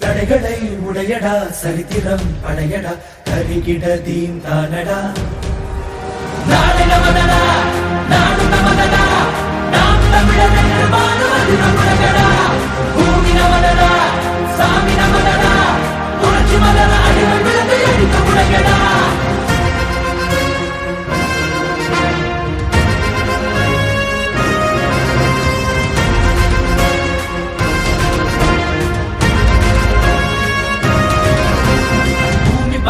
தடைகளை உடையடா சரித்திரம் படையடா கருகிட தீம் தானடா. நாளை நமதடா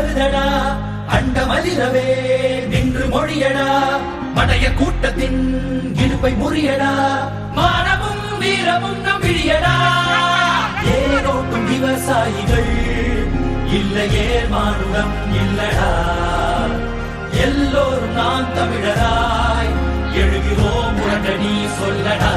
வருதடா அண்டமலிரவே நின்று மொழியடா. மடைய கூட்டத்தின் இடுப்பை முறியடா. மானமும் வீரமும் நம் விழியடா. ஏரோட்டும் விவசாயிகள் இல்லையே மானுடம் இல்லடா. எல்லோரும் நான் தமிழராய் எழுகிறோம் உடனடி சொல்லடா.